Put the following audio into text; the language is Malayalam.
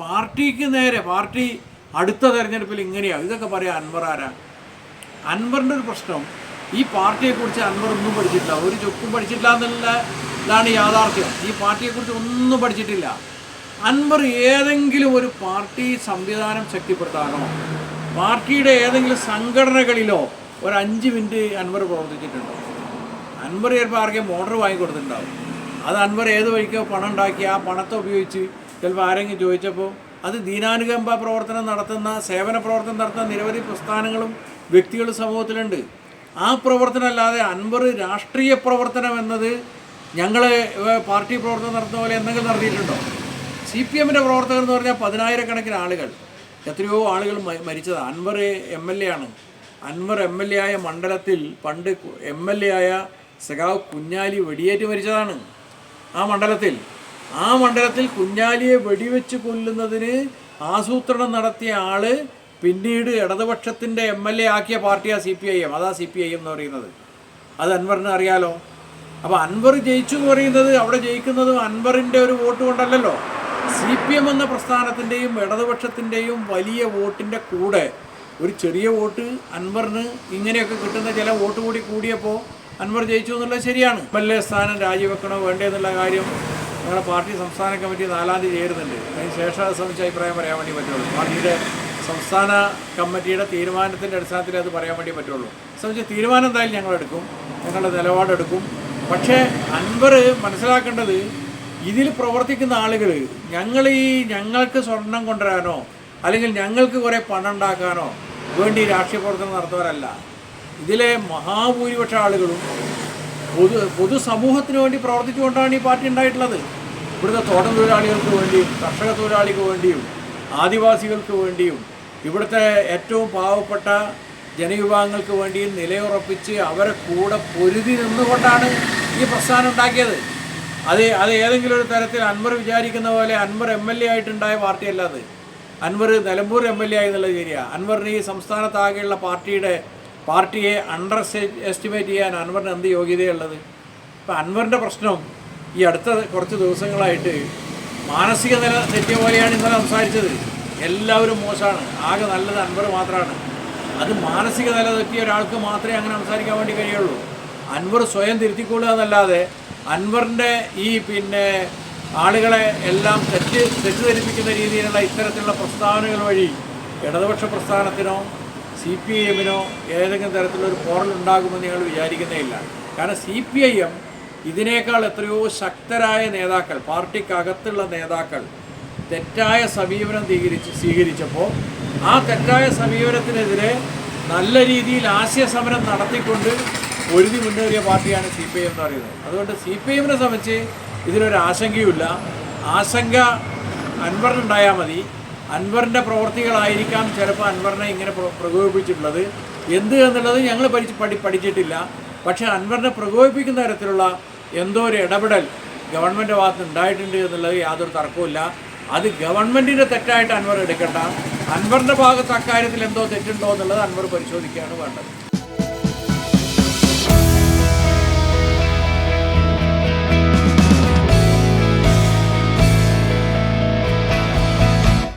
പാർട്ടിക്ക് നേരെ പാർട്ടി അടുത്ത തെരഞ്ഞെടുപ്പിൽ ഇങ്ങനെയാണ് ഇതൊക്കെ പറയാം അൻവർ ആരാ? അൻവറിന്റെ ഒരു പ്രശ്നം ഈ പാർട്ടിയെക്കുറിച്ച് അൻവർ ഒന്നും പഠിച്ചിട്ടില്ല. ഒരു ചൊക്കും പഠിച്ചിട്ടില്ല എന്നുള്ള ഇതാണ് യാഥാർത്ഥ്യം. ഈ പാർട്ടിയെക്കുറിച്ച് ഒന്നും പഠിച്ചിട്ടില്ല. അൻവർ ഏതെങ്കിലും ഒരു പാർട്ടി സംവിധാനം ശക്തിപ്പെടുത്താനോ പാർട്ടിയുടെ ഏതെങ്കിലും സംഘടനകളിലോ ഒരു അഞ്ച് മിനിറ്റ് അൻവർ പ്രവർത്തിച്ചിട്ടുണ്ടോ? അൻവർ ചിലപ്പോൾ ആർക്കെങ്കിലും മോട്ടർ വാങ്ങിക്കൊടുത്തിട്ടുണ്ടാവും. അത് അൻവർ ഏത് വഴിക്കോ പണം ഉണ്ടാക്കി ആ പണത്തെ ഉപയോഗിച്ച് ചിലപ്പോൾ ആരെങ്കിലും ചോദിച്ചപ്പോൾ അത് ദീനാനുകമ്പ പ്രവർത്തനം നടത്തുന്ന സേവന പ്രവർത്തനം നടത്തുന്ന നിരവധി പ്രസ്ഥാനങ്ങളും വ്യക്തികളും സമൂഹത്തിലുണ്ട്. ആ പ്രവർത്തനം അല്ലാതെ അൻവർ രാഷ്ട്രീയ പ്രവർത്തനം എന്നത് ഞങ്ങൾ പാർട്ടി പ്രവർത്തനം നടത്തുന്ന പോലെ എന്തെങ്കിലും നടത്തിയിട്ടുണ്ടോ? സി പി എമ്മിന്റെ പ്രവർത്തകർ എന്ന് പറഞ്ഞാൽ പതിനായിരക്കണക്കിന് ആളുകൾ. എത്രയോ ആളുകൾ മരിച്ചത്. അൻവർ എം എൽ എ ആണ്. അൻവർ എം എൽ എ ആയ മണ്ഡലത്തിൽ പണ്ട് എം എൽ എ ആയ സഖാവ് കുഞ്ഞാലി വെടിയേറ്റ് മരിച്ചതാണ് ആ മണ്ഡലത്തിൽ. ആ മണ്ഡലത്തിൽ കുഞ്ഞാലിയെ വെടിവെച്ച് കൊല്ലുന്നതിന് ആസൂത്രണം നടത്തിയ ആൾ പിന്നീട് ഇടതുപക്ഷത്തിന്റെ എം എൽ എ ആക്കിയ പാർട്ടിയാണ് സി പി ഐ എം. അതാ സി പി ഐ എം എന്ന് പറയുന്നത്. അത് അൻവറിന് അറിയാലോ? അപ്പോൾ അൻവർ ജയിച്ചു എന്ന് പറയുന്നത് അവിടെ ജയിക്കുന്നതും അൻവറിന്റെ ഒരു വോട്ട് കൊണ്ടല്ലല്ലോ. സി പി എം എന്ന പ്രസ്ഥാനത്തിന്റെയും ഇടതുപക്ഷത്തിന്റെയും വലിയ വോട്ടിന്റെ കൂടെ ഒരു ചെറിയ വോട്ട് അൻവറിന് ഇങ്ങനെയൊക്കെ കിട്ടുന്ന ചില വോട്ട് കൂടി കൂടിയപ്പോൾ അൻവർ ജയിച്ചു എന്നുള്ളത് ശരിയാണ്. എം എൽ എ സ്ഥാനം രാജിവെക്കണോ വേണ്ടേ എന്നുള്ള കാര്യം ഞങ്ങളുടെ പാർട്ടി സംസ്ഥാന കമ്മിറ്റി നാലാം തീയതി ചേരുന്നുണ്ട്. അതിന് ശേഷം അത് സംബന്ധിച്ച് അഭിപ്രായം പറയാൻ വേണ്ടി പറ്റുള്ളൂ. പാർട്ടിയുടെ സംസ്ഥാന കമ്മിറ്റിയുടെ തീരുമാനത്തിന്റെ അടിസ്ഥാനത്തിൽ അത് പറയാൻ വേണ്ടി പറ്റുള്ളൂ. സംബന്ധിച്ച് തീരുമാനം എന്തായാലും ഞങ്ങളെടുക്കും ഞങ്ങളുടെ നിലപാടെടുക്കും പക്ഷേ അൻവർ മനസ്സിലാക്കേണ്ടത് ഇതിൽ പ്രവർത്തിക്കുന്ന ആളുകൾ ഞങ്ങൾ ഈ ഞങ്ങൾക്ക് സ്വർണം കൊണ്ടുവരാനോ അല്ലെങ്കിൽ ഞങ്ങൾക്ക് കുറേ പണം ഉണ്ടാക്കാനോ വേണ്ടി രാഷ്ട്രീയ പ്രവർത്തനം നടത്തുന്നവരല്ല. ഇതിലെ മഹാഭൂരിപക്ഷ ആളുകളും പൊതു പൊതുസമൂഹത്തിന് വേണ്ടി പ്രവർത്തിച്ചുകൊണ്ടാണ് ഈ പാർട്ടി ഉണ്ടായിട്ടുള്ളത്. ഇവിടുത്തെ തോട്ടം തൊഴിലാളികൾക്ക് വേണ്ടിയും കർഷക തൊഴിലാളിക്ക് വേണ്ടിയും ആദിവാസികൾക്ക് വേണ്ടിയും ഇവിടുത്തെ ഏറ്റവും പാവപ്പെട്ട ജനവിഭാഗങ്ങൾക്ക് വേണ്ടിയും നിലയുറപ്പിച്ച് അവരെ കൂടെ പൊരുതി നിന്നുകൊണ്ടാണ് ഈ പ്രസ്ഥാനം ഉണ്ടാക്കിയത്. അത് അത് ഏതെങ്കിലും ഒരു തരത്തിൽ അൻവർ വിചാരിക്കുന്ന പോലെ അൻവർ എം എൽ എ ആയിട്ടുണ്ടായ പാർട്ടിയല്ല അത്. Anwar Nilambur M L A ആയി എന്നുള്ളത് ശരിയാണ് അൻവറിന് ഈ സംസ്ഥാനത്താകെയുള്ള പാർട്ടിയുടെ പാർട്ടിയെ അണ്ടർ എസ്റ്റിമേറ്റ് ചെയ്യാൻ അൻവറിന് എന്ത് യോഗ്യതയുള്ളത്? ഇപ്പം അൻവറിന്റെ പ്രശ്നം ഈ അടുത്ത കുറച്ച് ദിവസങ്ങളായിട്ട് മാനസിക നില തെറ്റിയ പോലെയാണ് ഇന്നലെ സംസാരിച്ചത്. എല്ലാവരും മോശമാണ്. ആകെ നല്ലത് അൻവർ മാത്രമാണ് അത് മാനസിക നില തെറ്റിയ ഒരാൾക്ക് മാത്രമേ അങ്ങനെ സംസാരിക്കാൻ വേണ്ടി കഴിയുള്ളൂ. അൻവർ സ്വയം തിരുത്തിക്കൊള്ളുക എന്നല്ലാതെ അൻവറിന്റെ ഈ പിന്നെ ആളുകളെ എല്ലാം തെറ്റ് തെറ്റിദ്ധരിപ്പിക്കുന്ന രീതിയിലുള്ള ഇത്തരത്തിലുള്ള പ്രസ്താവനകൾ വഴി ഇടതുപക്ഷ പ്രസ്ഥാനത്തിനോ സി പി ഐ എമ്മിനോ ഏതെങ്കിലും തരത്തിലൊരു പോറൽ ഉണ്ടാകുമെന്ന് ഞങ്ങൾ വിചാരിക്കുന്നേയില്ല കാരണം സി പി ഐ എം ഇതിനേക്കാൾ എത്രയോ ശക്തരായ നേതാക്കൾ പാർട്ടിക്കകത്തുള്ള നേതാക്കൾ തെറ്റായ സമീപനം സ്വീകരിച്ച് സ്വീകരിച്ചപ്പോൾ ആ തെറ്റായ സമീപനത്തിനെതിരെ നല്ല രീതിയിൽ ആശയ സമരം നടത്തിക്കൊണ്ട് ഒഴുതി മുന്നേറിയ പാർട്ടിയാണ് സി പി ഐ എന്ന് പറയുന്നത്. അതുകൊണ്ട് സി പി ഐ എമ്മിനെ സംബന്ധിച്ച് ഇതിനൊരു ആശങ്കയുമില്ല. ആശങ്ക അൻവറിനുണ്ടായാൽ മതി. അൻവറിന്റെ പ്രവർത്തികളായിരിക്കാം ചിലപ്പോൾ അൻവറിനെ ഇങ്ങനെ പ്രകോപിപ്പിച്ചിട്ടുള്ളത്. എന്ത് എന്നുള്ളത് ഞങ്ങൾ പഠിച്ച് പഠി പഠിച്ചിട്ടില്ല. പക്ഷേ അൻവറിനെ പ്രകോപിപ്പിക്കുന്ന തരത്തിലുള്ള എന്തോ ഒരു ഇടപെടൽ ഗവൺമെന്റ് ഭാഗത്ത് ഉണ്ടായിട്ടുണ്ട് എന്നുള്ളത് യാതൊരു തർക്കവുമില്ല. അത് ഗവൺമെന്റിന്റെ തെറ്റായിട്ട് അൻവർ എടുക്കണ്ട. അൻവറിന്റെ ഭാഗത്ത് അക്കാര്യത്തിൽ എന്തോ തെറ്റുണ്ടോ എന്നുള്ളത് അൻവർ പരിശോധിക്കുകയാണ് വേണ്ടത്.